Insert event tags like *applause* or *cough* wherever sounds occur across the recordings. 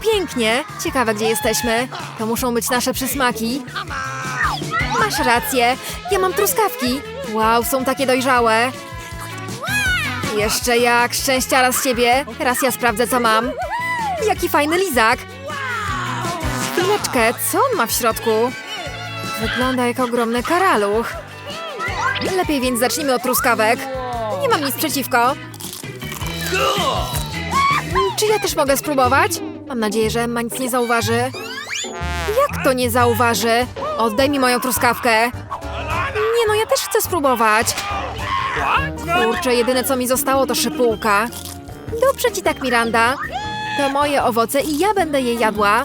pięknie. Ciekawe, gdzie jesteśmy. To muszą być nasze przysmaki. Masz rację. Ja mam truskawki. Wow, są takie dojrzałe. Jeszcze jak. Szczęścia z ciebie. Raz ja sprawdzę, co mam. Jaki fajny lizak. Chwileczkę, co on ma w środku? Wygląda jak ogromny karaluch. Lepiej więc zacznijmy od truskawek. Nie mam nic przeciwko. Czy ja też mogę spróbować? Mam nadzieję, że Emma nic nie zauważy. Jak to nie zauważy? Oddaj mi moją truskawkę. Nie no, ja też chcę spróbować. Kurczę, jedyne co mi zostało to szypułka. Dobrze ci tak, Miranda. To moje owoce i ja będę je jadła.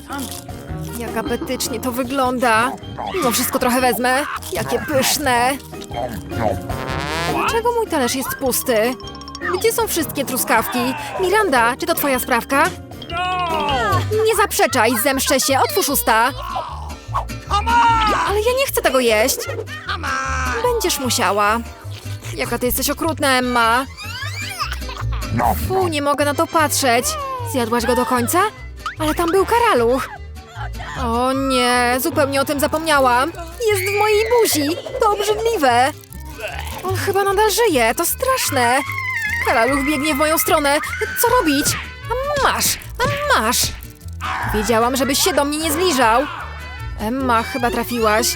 Jak apetycznie to wygląda. Mimo wszystko trochę wezmę. Jakie pyszne. Dlaczego mój talerz jest pusty? Gdzie są wszystkie truskawki? Miranda, czy to twoja sprawka? Nie zaprzeczaj, zemszczę się, otwórz usta. Ale ja nie chcę tego jeść. Będziesz musiała. Jaka ty jesteś okrutna, Emma. Fu, nie mogę na to patrzeć. Zjadłaś go do końca? Ale tam był karaluch. O nie, zupełnie o tym zapomniałam. Jest w mojej buzi. To obrzydliwe. On chyba nadal żyje, to straszne. Karaluch biegnie w moją stronę. Co robić? A masz, a masz. Wiedziałam, żebyś się do mnie nie zbliżał. Emma, chyba trafiłaś.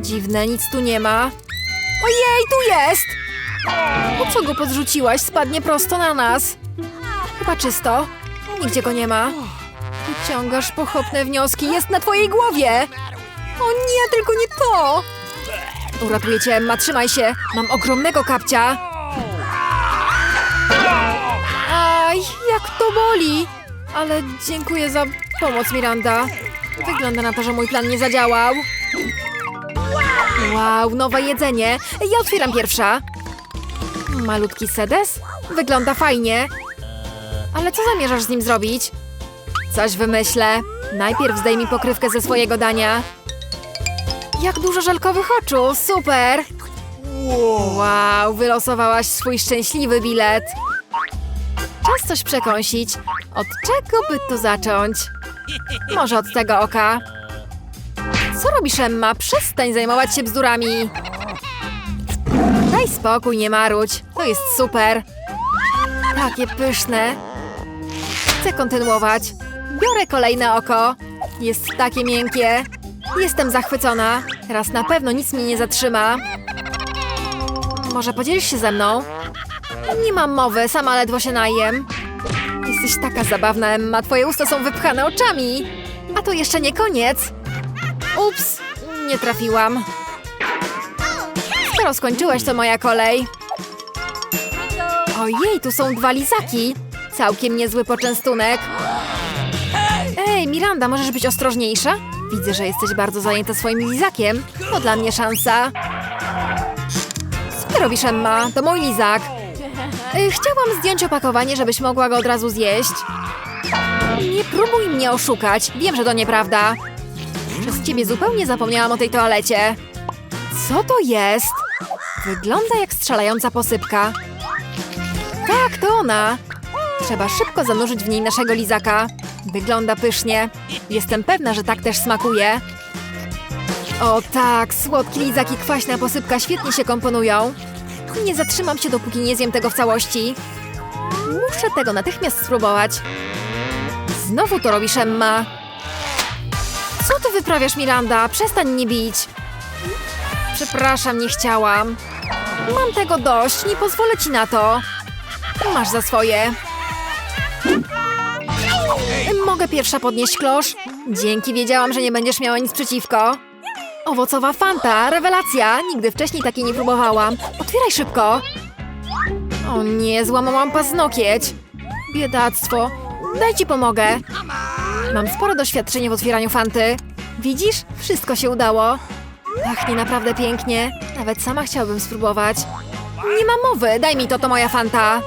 Dziwne, nic tu nie ma. Ojej, tu jest! Po co go podrzuciłaś? Spadnie prosto na nas. Chyba czysto. Nigdzie go nie ma. Wyciągasz pochopne wnioski. Jest na twojej głowie! O nie, tylko nie to! Uratuję cię, Emma, trzymaj się. Mam ogromnego kapcia. Aj, jak to boli! Ale dziękuję za pomoc, Miranda. Wygląda na to, że mój plan nie zadziałał. Wow, nowe jedzenie. Ja otwieram pierwsza. Malutki sedes? Wygląda fajnie. Ale co zamierzasz z nim zrobić? Coś wymyślę. Najpierw zdejmij pokrywkę ze swojego dania. Jak dużo żelkowych oczu, super! Wow, wylosowałaś swój szczęśliwy bilet. Czas coś przekąsić. Od czego by tu zacząć? Może od tego oka. Co robisz, Emma? Przestań zajmować się bzdurami. Daj spokój, nie marudź. To jest super. Takie pyszne. Chcę kontynuować. Biorę kolejne oko. Jest takie miękkie. Jestem zachwycona. Teraz na pewno nic mnie nie zatrzyma. Może podzielisz się ze mną? Nie mam mowy, sama ledwo się najem. Jesteś taka zabawna, Emma. Twoje usta są wypchane oczami. A to jeszcze nie koniec. Ups, nie trafiłam. Skoro skończyłeś, to moja kolej. Ojej, tu są dwa lizaki. Całkiem niezły poczęstunek. Ej, Miranda, możesz być ostrożniejsza? Widzę, że jesteś bardzo zajęta swoim lizakiem. To dla mnie szansa. Co robisz, Emma? To mój lizak. Y, Chciałam zdjąć opakowanie, żebyś mogła go od razu zjeść. Nie próbuj mnie oszukać. Wiem, że to nieprawda. Przez ciebie zupełnie zapomniałam o tej toalecie. Co to jest? Wygląda jak strzelająca posypka. Tak, to ona. Trzeba szybko zanurzyć w niej naszego lizaka. Wygląda pysznie. Jestem pewna, że tak też smakuje. O tak, słodki lizak i kwaśna posypka świetnie się komponują. Nie zatrzymam się, dopóki nie zjem tego w całości. Muszę tego natychmiast spróbować. Znowu to robisz, Emma. Co ty wyprawiasz, Miranda? Przestań mnie bić. Przepraszam, nie chciałam. Mam tego dość, nie pozwolę ci na to. Masz za swoje. Mogę pierwsza podnieść klosz? Dzięki, wiedziałam, że nie będziesz miała nic przeciwko. Owocowa fanta, rewelacja! Nigdy wcześniej takiej nie próbowałam. Otwieraj szybko! O nie, złamałam paznokieć. Biedactwo. Daj ci pomogę. Mam spore doświadczenie w otwieraniu fanty. Widzisz? Wszystko się udało. Pachnie naprawdę pięknie. Nawet sama chciałabym spróbować. Nie ma mowy, daj mi to, to moja fanta.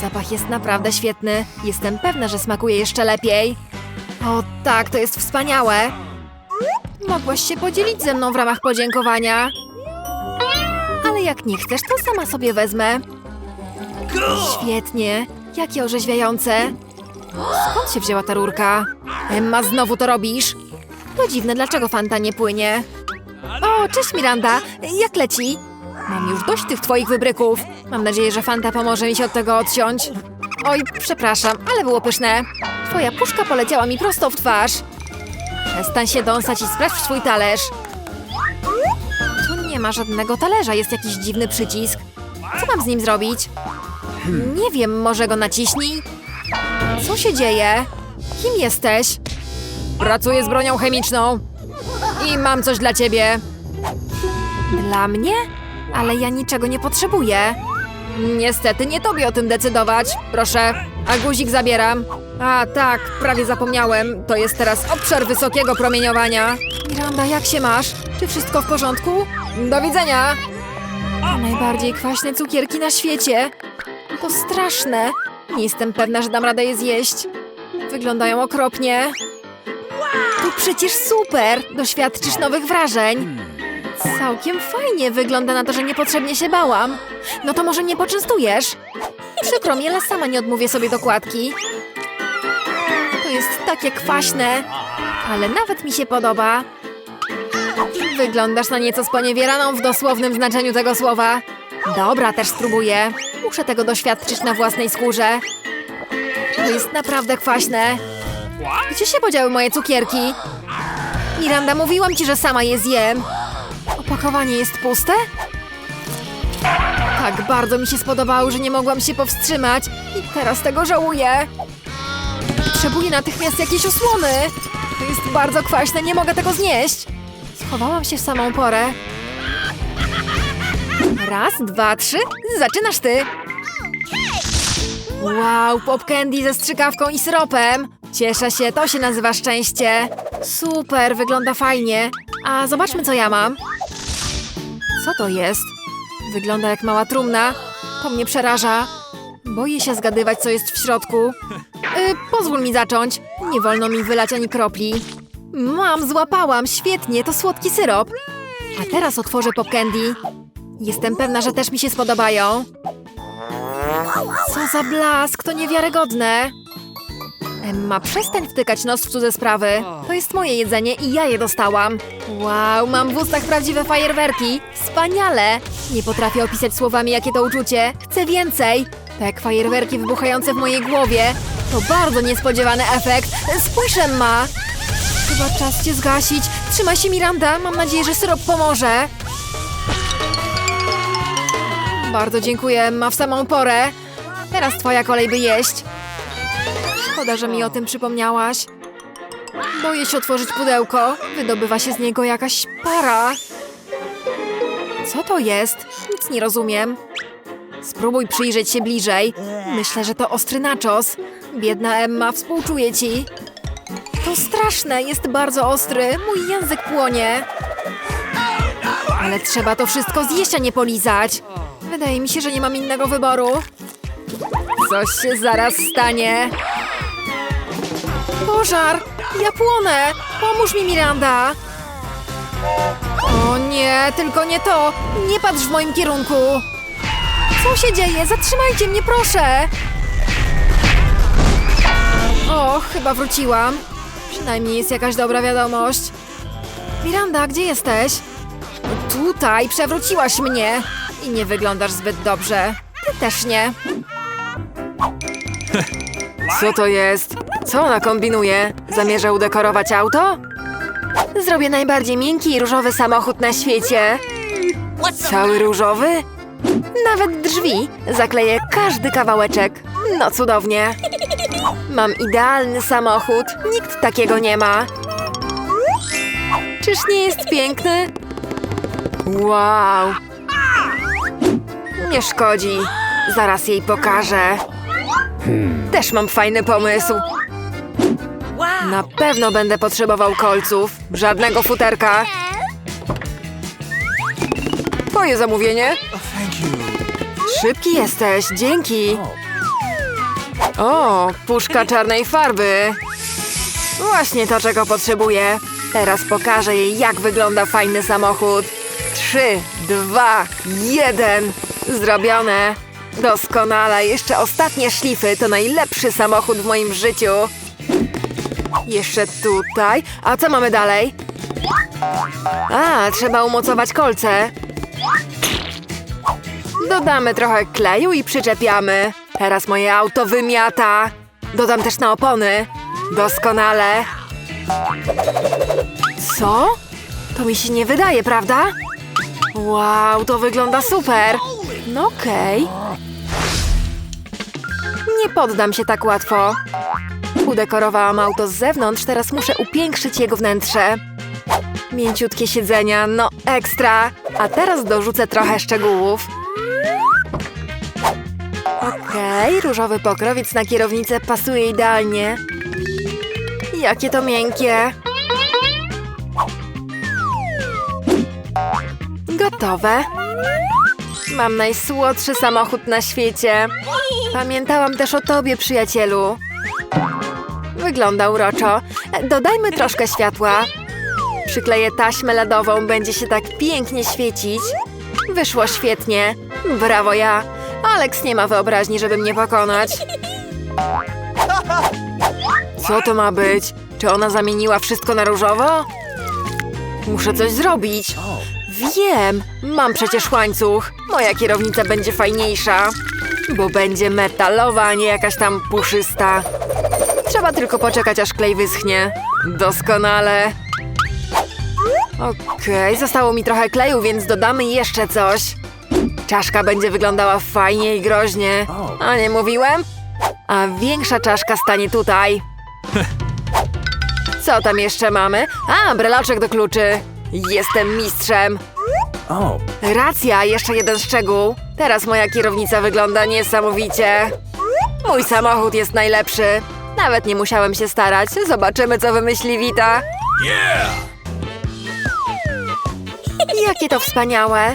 Zapach jest naprawdę świetny. Jestem pewna, że smakuje jeszcze lepiej. O tak, to jest wspaniałe. Mogłaś się podzielić ze mną w ramach podziękowania. Ale jak nie chcesz, to sama sobie wezmę. Świetnie. Jakie orzeźwiające. Skąd się wzięła ta rurka? Emma, znowu to robisz? To dziwne, dlaczego Fanta nie płynie? O, cześć Miranda, jak leci? Mam już dość tych twoich wybryków. Mam nadzieję, że Fanta pomoże mi się od tego odciąć. Oj, przepraszam, ale było pyszne. Twoja puszka poleciała mi prosto w twarz. Przestań się dąsać i sprawdź swój talerz. Tu nie ma żadnego talerza, jest jakiś dziwny przycisk. Co mam z nim zrobić? Nie wiem, może go naciśnij? Co się dzieje? Kim jesteś? Pracuję z bronią chemiczną. I mam coś dla ciebie. Dla mnie? Ale ja niczego nie potrzebuję. Niestety nie tobie o tym decydować. Proszę, a guzik zabieram. A tak, prawie zapomniałem. To jest teraz obszar wysokiego promieniowania. Miranda, jak się masz? Czy wszystko w porządku? Do widzenia! Najbardziej kwaśne cukierki na świecie. To straszne. Nie jestem pewna, że dam radę je zjeść. Wyglądają okropnie. To przecież super! Doświadczysz nowych wrażeń. Całkiem fajnie. Wygląda na to, że niepotrzebnie się bałam. No to może mnie poczęstujesz? Przykro mi, ale sama nie odmówię sobie dokładki. To jest takie kwaśne, ale nawet mi się podoba. Wyglądasz na nieco sponiewieraną w dosłownym znaczeniu tego słowa. Dobra, też spróbuję. Muszę tego doświadczyć na własnej skórze. To jest naprawdę kwaśne. Gdzie się podziały moje cukierki? Miranda, mówiłam ci, że sama je zjem. Opakowanie jest puste? Tak bardzo mi się spodobało, że nie mogłam się powstrzymać i teraz tego żałuję. Potrzebuję natychmiast jakiejś osłony. To jest bardzo kwaśne, nie mogę tego znieść. Schowałam się w samą porę. Raz, dwa, trzy. Zaczynasz ty. Wow, pop candy ze strzykawką i syropem. Cieszę się, to się nazywa szczęście. Super, wygląda fajnie. A zobaczmy, co ja mam. Co to jest? Wygląda jak mała trumna. To mnie przeraża. Boję się zgadywać, co jest w środku. Y, pozwól mi zacząć. Nie wolno mi wylać ani kropli. Mam, złapałam. Świetnie, to słodki syrop. A teraz otworzę pop candy. Jestem pewna, że też mi się spodobają. Co za blask, to niewiarygodne. Emma, przestań wtykać nos w cudze sprawy. To jest moje jedzenie i ja je dostałam. Wow, mam w ustach prawdziwe fajerwerki. Wspaniale! Nie potrafię opisać słowami, jakie to uczucie. Chcę więcej. Tak, fajerwerki wybuchające w mojej głowie. To bardzo niespodziewany efekt. Spójrz, Emma! Chyba czas cię zgasić. Trzymaj się, Miranda. Mam nadzieję, że syrop pomoże. Bardzo dziękuję, Emma, w samą porę. Teraz twoja kolej, by jeść. Szkoda, że mi o tym przypomniałaś. Boję się otworzyć pudełko. Wydobywa się z niego jakaś para. Co to jest? Nic nie rozumiem. Spróbuj przyjrzeć się bliżej. Myślę, że to ostry nachos. Biedna Emma, współczuję ci. To straszne, jest bardzo ostry. Mój język płonie. Ale trzeba to wszystko zjeść, a nie polizać. Wydaje mi się, że nie mam innego wyboru. Coś się zaraz stanie. Pożar! Ja płonę! Pomóż mi, Miranda! O nie, tylko nie to! Nie patrz w moim kierunku! Co się dzieje? Zatrzymajcie mnie, proszę! O, chyba wróciłam. Przynajmniej jest jakaś dobra wiadomość. Miranda, gdzie jesteś? Tutaj, przewróciłaś mnie. I nie wyglądasz zbyt dobrze. Ty też nie. Co to jest? Co ona kombinuje? Zamierza udekorować auto? Zrobię najbardziej miękki i różowy samochód na świecie. Cały różowy? Nawet drzwi. Zakleję każdy kawałeczek. No cudownie. Mam idealny samochód. Nikt takiego nie ma. Czyż nie jest piękny? Wow. Nie szkodzi. Zaraz jej pokażę. Też mam fajny pomysł. Na pewno będę potrzebował kolców. Żadnego futerka. Twoje zamówienie? Szybki jesteś, dzięki. O, puszka czarnej farby. Właśnie to, czego potrzebuję. Teraz pokażę jej, jak wygląda fajny samochód. Trzy, dwa, jeden. Zrobione. Doskonale, jeszcze ostatnie szlify to najlepszy samochód w moim życiu. Jeszcze tutaj. A co mamy dalej? A, trzeba umocować kolce. Dodamy trochę kleju i przyczepiamy. Teraz moje auto wymiata. Dodam też na opony. Doskonale. Co? To mi się nie wydaje, prawda? Wow, to wygląda super. No okej. Nie poddam się tak łatwo. Udekorowałam auto z zewnątrz, teraz muszę upiększyć jego wnętrze. Mięciutkie siedzenia, no ekstra. A teraz dorzucę trochę szczegółów. Okej, różowy pokrowiec na kierownicę pasuje idealnie. Jakie to miękkie. Gotowe. Mam najsłodszy samochód na świecie. Pamiętałam też o tobie, przyjacielu. Wygląda uroczo. Dodajmy troszkę światła. Przykleję taśmę LEDową, będzie się tak pięknie świecić. Wyszło świetnie. Brawo ja. Alex nie ma wyobraźni, żeby mnie pokonać. Co to ma być? Czy ona zamieniła wszystko na różowo? Muszę coś zrobić. Wiem, mam przecież łańcuch. Moja kierownica będzie fajniejsza, bo będzie metalowa, a nie jakaś tam puszysta. Trzeba tylko poczekać, aż klej wyschnie. Doskonale. Okej, zostało mi trochę kleju, więc dodamy jeszcze coś. Czaszka będzie wyglądała fajnie i groźnie. A nie mówiłem? A większa czaszka stanie tutaj. Co tam jeszcze mamy? A, breloczek do kluczy. Jestem mistrzem. Racja, jeszcze jeden szczegół. Teraz moja kierownica wygląda niesamowicie. Mój samochód jest najlepszy. Nawet nie musiałem się starać. Zobaczymy, co wymyśli Wita. yeah! Jakie to wspaniałe.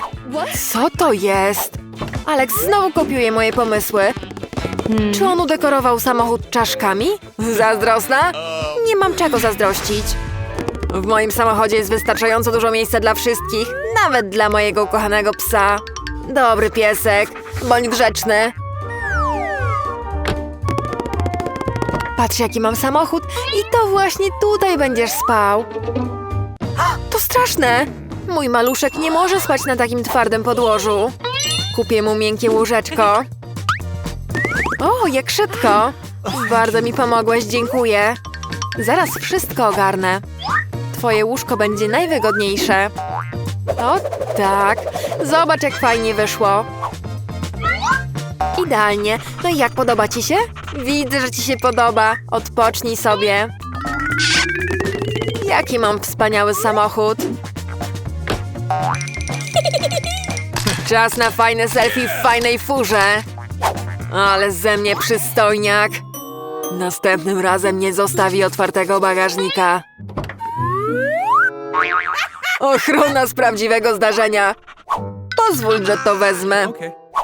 Co to jest? Alex znowu kopiuje moje pomysły. Czy on udekorował samochód czaszkami? Zazdrosna? Nie mam czego zazdrościć. W moim samochodzie jest wystarczająco dużo miejsca dla wszystkich, nawet dla mojego ukochanego psa. Dobry piesek, bądź grzeczny. Patrz, jaki mam samochód i to właśnie tutaj będziesz spał. To straszne! Mój maluszek nie może spać na takim twardym podłożu. Kupię mu miękkie łóżeczko. O, jak szybko! Bardzo mi pomogłeś, dziękuję. Zaraz wszystko ogarnę. Twoje łóżko będzie najwygodniejsze. O tak, zobacz jak fajnie wyszło. Idealnie. No i jak podoba ci się? Widzę, że ci się podoba. Odpocznij sobie. Jaki mam wspaniały samochód. Czas na fajne selfie w fajnej furze. Ale ze mnie przystojniak. Następnym razem nie zostawi otwartego bagażnika. Ochrona z prawdziwego zdarzenia. Pozwól, że to wezmę.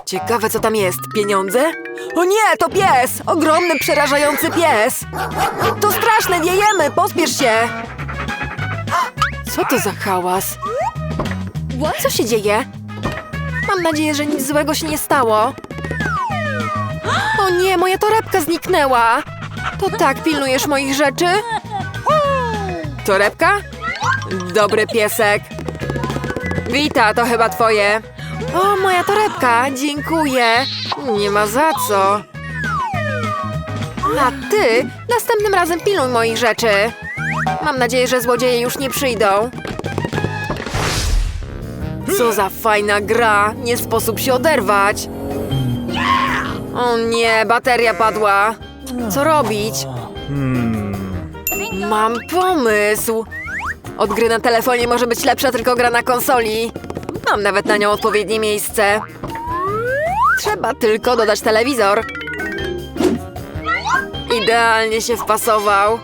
Ciekawe, co tam jest. Pieniądze? O nie, to pies! Ogromny, przerażający pies! To straszne, wiejemy! Pospiesz się! Co to za hałas? Co się dzieje? Mam nadzieję, że nic złego się nie stało. O nie, moja torebka zniknęła! To tak, pilnujesz moich rzeczy? Torebka? Dobry piesek. Wita, to chyba twoje. O, moja torebka, dziękuję. Nie ma za co. A ty, następnym razem pilnuj moich rzeczy. Mam nadzieję, że złodzieje już nie przyjdą. Co za fajna gra, nie sposób się oderwać. O nie, bateria padła. Co robić? Mam pomysł. Od gry na telefonie może być lepsza tylko gra na konsoli. Mam nawet na nią odpowiednie miejsce. Trzeba tylko dodać telewizor. Idealnie się wpasował.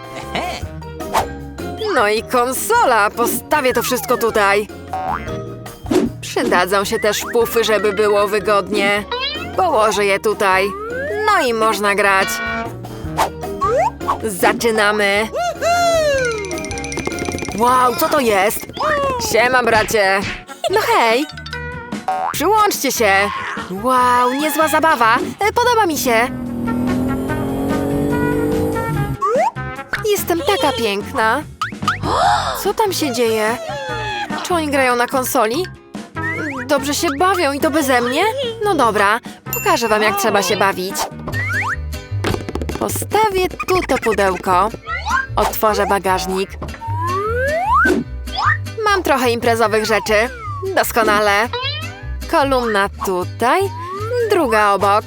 No i konsola. Postawię to wszystko tutaj. Przydadzą się też pufy, żeby było wygodnie. Położę je tutaj. No i można grać. Zaczynamy. Wow, co to jest? Siema, bracie. No hej. Przyłączcie się. Wow, niezła zabawa. E, Podoba mi się. Jestem taka piękna. Co tam się dzieje? Czy oni grają na konsoli? Dobrze się bawią i to beze mnie? No dobra, pokażę wam jak trzeba się bawić. Postawię tu to pudełko. Otworzę bagażnik. Mam trochę imprezowych rzeczy. Doskonale. Kolumna tutaj, druga obok.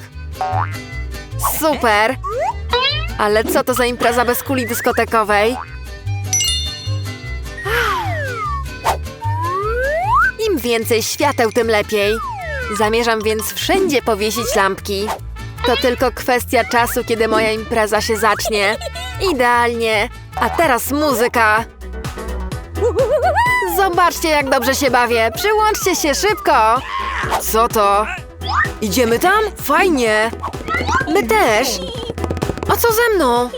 Super! Ale co to za impreza bez kuli dyskotekowej? Im więcej świateł, tym lepiej. Zamierzam więc wszędzie powiesić lampki. To tylko kwestia czasu, kiedy moja impreza się zacznie. Idealnie. A teraz muzyka. Zobaczcie, jak dobrze się bawię. Przyłączcie się szybko. Co to? Idziemy tam? Fajnie. My też. A co ze mną?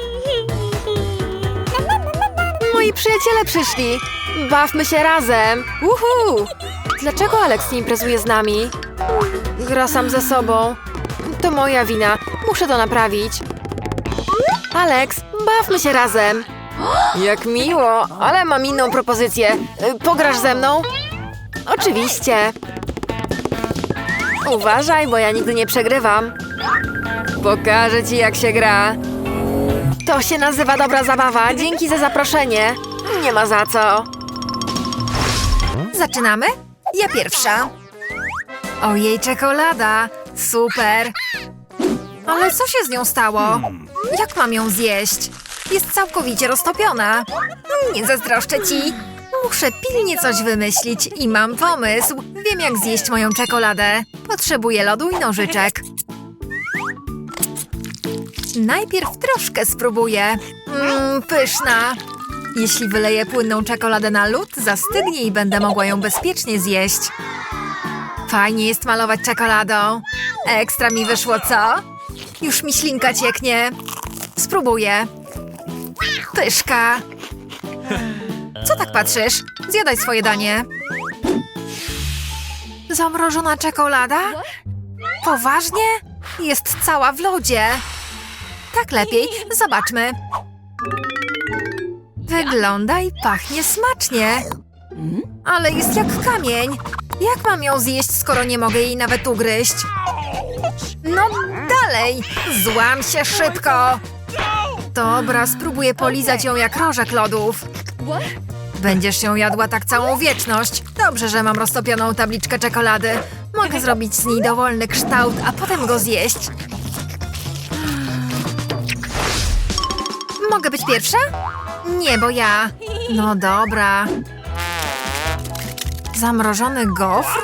Moi przyjaciele przyszli. Bawmy się razem. Uhu! Dlaczego Alex nie imprezuje z nami? Gra sam ze sobą. To moja wina. Muszę to naprawić. Alex, bawmy się razem. Jak miło, ale mam inną propozycję. Y, Pograsz ze mną? Oczywiście. Uważaj, bo ja nigdy nie przegrywam. Pokażę ci, jak się gra. To się nazywa dobra zabawa. Dzięki za zaproszenie. Nie ma za co. Zaczynamy? Ja pierwsza. Ojej, czekolada. Super. Ale co się z nią stało? Jak mam ją zjeść? Jest całkowicie roztopiona. Nie zazdroszczę ci. Muszę pilnie coś wymyślić i mam pomysł. Wiem, jak zjeść moją czekoladę. Potrzebuję lodu i nożyczek. Najpierw troszkę spróbuję. Mmm, pyszna. Jeśli wyleję płynną czekoladę na lód, zastygnie i będę mogła ją bezpiecznie zjeść. Fajnie jest malować czekoladą. Ekstra mi wyszło, co? Już mi ślinka cieknie. Spróbuję. Pyszka. Co tak patrzysz? Zjadaj swoje danie. Zamrożona czekolada? Poważnie? Jest cała w lodzie. Tak lepiej. Zobaczmy. Wygląda i pachnie smacznie. Ale jest jak kamień. Jak mam ją zjeść, skoro nie mogę jej nawet ugryźć? No dalej! Złam się szybko! Dobra, spróbuję polizać ją jak rożek lodów. Będziesz ją jadła tak całą wieczność. Dobrze, że mam roztopioną tabliczkę czekolady. Mogę zrobić z niej dowolny kształt, a potem go zjeść. Mogę być pierwsza? Nie, bo ja. No dobra. Zamrożony gofr?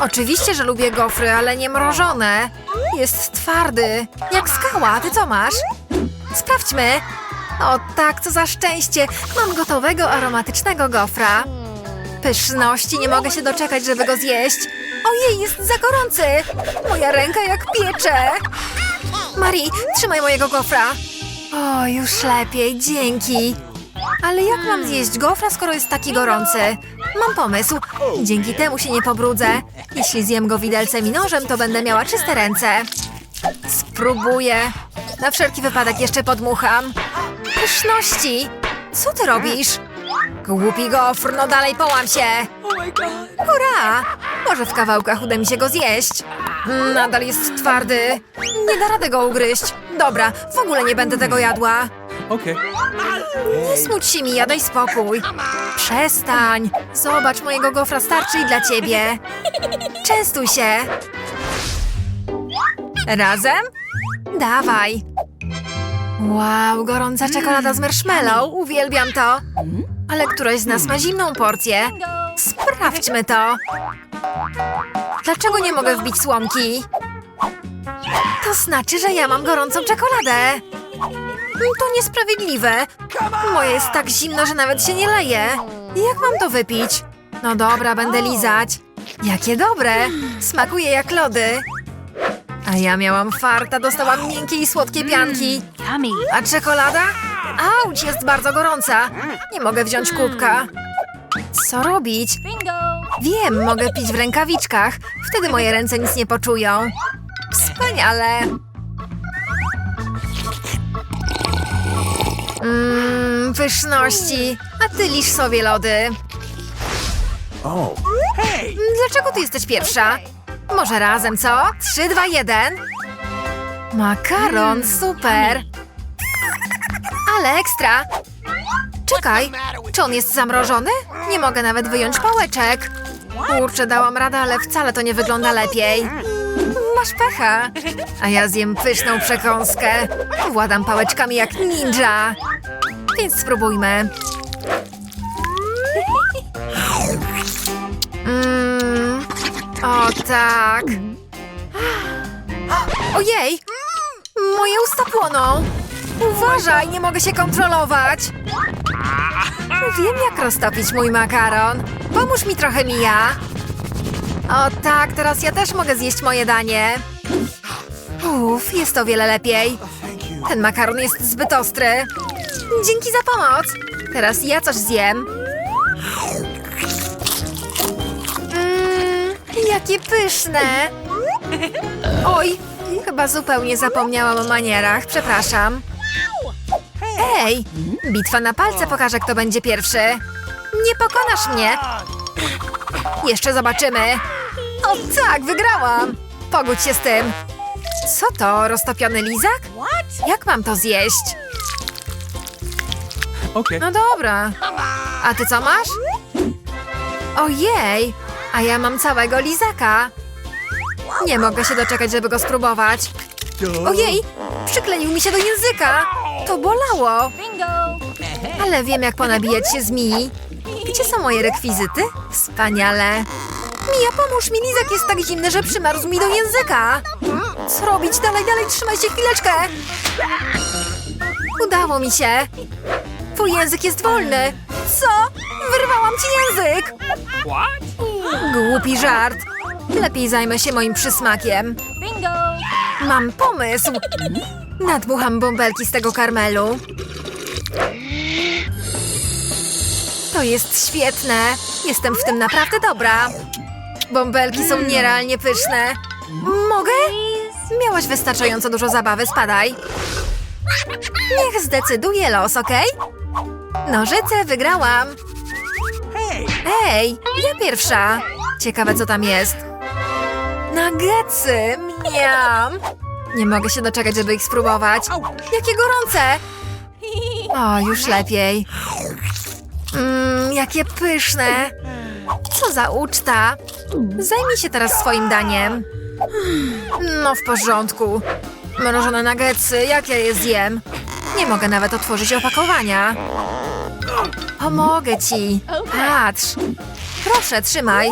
Oczywiście, że lubię gofry, ale nie mrożone. Jest twardy. Jak skała. Ty co masz? O tak, co za szczęście. Mam gotowego, aromatycznego gofra. Pyszności, nie mogę się doczekać, żeby go zjeść. Ojej, jest za gorący. Moja ręka jak piecze. Marie, trzymaj mojego gofra. O, już lepiej, dzięki. Ale jak mam zjeść gofra, skoro jest taki gorący? Mam pomysł. Dzięki temu się nie pobrudzę. Jeśli zjem go widelcem i nożem, to będę miała czyste ręce. Spróbuję. Na wszelki wypadek jeszcze podmucham. Pyszności! Co ty robisz? Głupi gofr, no dalej połam się! Hurra! Może w kawałkach uda mi się go zjeść. Nadal jest twardy. Nie da rady go ugryźć. Dobra, w ogóle nie będę tego jadła. Okay. Nie smuć się mi, daj spokój. Przestań. Zobacz, mojego gofra starczy i dla ciebie. Częstuj się. Razem? Dawaj. Wow, gorąca czekolada z marshmallow. Uwielbiam to. Ale któraś z nas ma zimną porcję. Sprawdźmy to. Dlaczego nie mogę wbić słomki? To znaczy, że ja mam gorącą czekoladę. To niesprawiedliwe. Moje jest tak zimno, że nawet się nie leje. Jak mam to wypić? No dobra, będę lizać. Jakie dobre. Smakuje jak lody. A ja miałam farta, dostałam miękkie i słodkie pianki. Yummy. A czekolada? Auć, jest bardzo gorąca. Nie mogę wziąć kubka. Co robić? Bingo. Wiem, mogę pić w rękawiczkach. Wtedy moje ręce nic nie poczują. Wspaniale. Mmm, pyszności. A ty lisz sobie lody. Oh. Hey! Dlaczego ty jesteś pierwsza? Może razem, co? Trzy, dwa, jeden. Makaron, super. Ale ekstra. Czekaj, czy on jest zamrożony? Nie mogę nawet wyjąć pałeczek. Kurczę, dałam radę, ale wcale to nie wygląda lepiej. Masz pecha. A ja zjem pyszną przekąskę. Władam pałeczkami jak ninja. Więc spróbujmy. Mmm. O tak. *gasps* Ojej! Moje usta płoną. Uważaj, nie mogę się kontrolować. Wiem, jak roztopić mój makaron. Pomóż mi trochę, Mija. O tak, teraz ja też mogę zjeść moje danie. Uff, jest o wiele lepiej. Ten makaron jest zbyt ostry. Dzięki za pomoc. Teraz ja coś zjem. Jakie pyszne. Oj, chyba zupełnie zapomniałam o manierach. Przepraszam. Ej, bitwa na palce pokaże, kto będzie pierwszy. Nie pokonasz mnie. Jeszcze zobaczymy. O tak, wygrałam. Pogódź się z tym. Co to, roztopiony lizak? Jak mam to zjeść? No dobra. A ty co masz? Ojej, a ja mam całego lizaka. Nie mogę się doczekać, żeby go spróbować. Ojej, przykleił mi się do języka. To bolało. Ale wiem, jak ponabijać się z Mii. Gdzie są moje rekwizyty? Wspaniale. Mija, pomóż mi, lizak jest tak zimny, że przymarzł mi do języka. Co robić? Dalej, dalej, trzymaj się chwileczkę. Udało mi się. Twój język jest wolny. Co? Wyrwałam ci język. Głupi żart. Lepiej zajmę się moim przysmakiem. Mam pomysł. Nadmucham bąbelki z tego karmelu. To jest świetne. Jestem w tym naprawdę dobra. Bąbelki są nierealnie pyszne. Mogę? Miałaś wystarczająco dużo zabawy, spadaj. Niech zdecyduje los, okej? Nożyce, wygrałam. Ej, ja pierwsza. Ciekawe, co tam jest. Nuggetsy, miam. Nie mogę się doczekać, żeby ich spróbować. Jakie gorące. O, już lepiej. Mmm, jakie pyszne. Co za uczta. Zajmij się teraz swoim daniem. No w porządku. Mrożone nuggetsy, jak ja je zjem? Nie mogę nawet otworzyć opakowania. Pomogę ci. Patrz. Proszę, trzymaj.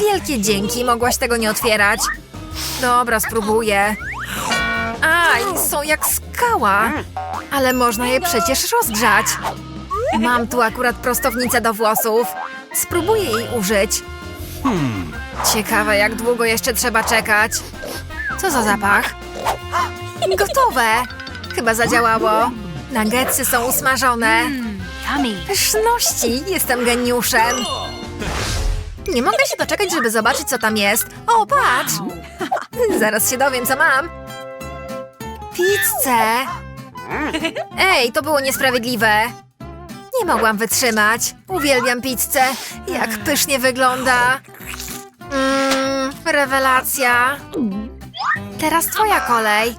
Wielkie dzięki, mogłaś tego nie otwierać. Dobra, spróbuję. Aj, są jak skała. Ale można je przecież rozgrzać. Mam tu akurat prostownicę do włosów. Spróbuję jej użyć. Ciekawe, jak długo jeszcze trzeba czekać. Co za zapach? Gotowe! Chyba zadziałało. Nuggetsy są usmażone. Pyszności! Jestem geniuszem. Nie mogę się doczekać, żeby zobaczyć, co tam jest. O, patrz! *laughs* Zaraz się dowiem, co mam. Pizzę! Ej, to było niesprawiedliwe. Nie mogłam wytrzymać. Uwielbiam pizzę. Jak pysznie wygląda. Mmm, rewelacja. Teraz twoja kolej.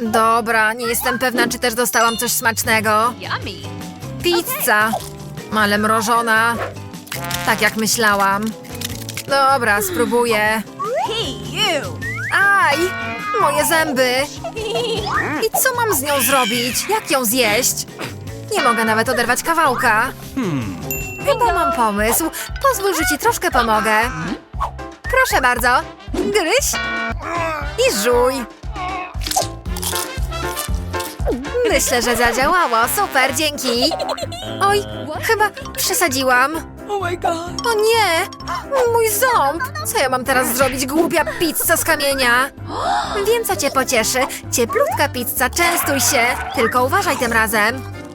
Dobra, nie jestem pewna, czy też dostałam coś smacznego. Pizza. Ale mrożona. Tak jak myślałam. Dobra, spróbuję. Aj! Moje zęby! I co mam z nią zrobić? Jak ją zjeść? Nie mogę nawet oderwać kawałka. Chyba mam pomysł. Pozwól, że ci troszkę pomogę. Proszę bardzo. Gryź i żuj. Myślę, że zadziałało. Super, dzięki. Oj, chyba przesadziłam. Oh! O nie! Mój ząb! Co ja mam teraz zrobić, głupia pizza z kamienia? *gasps* Wiem, co cię pocieszy. Cieplutka pizza, częstuj się. Tylko uważaj tym razem.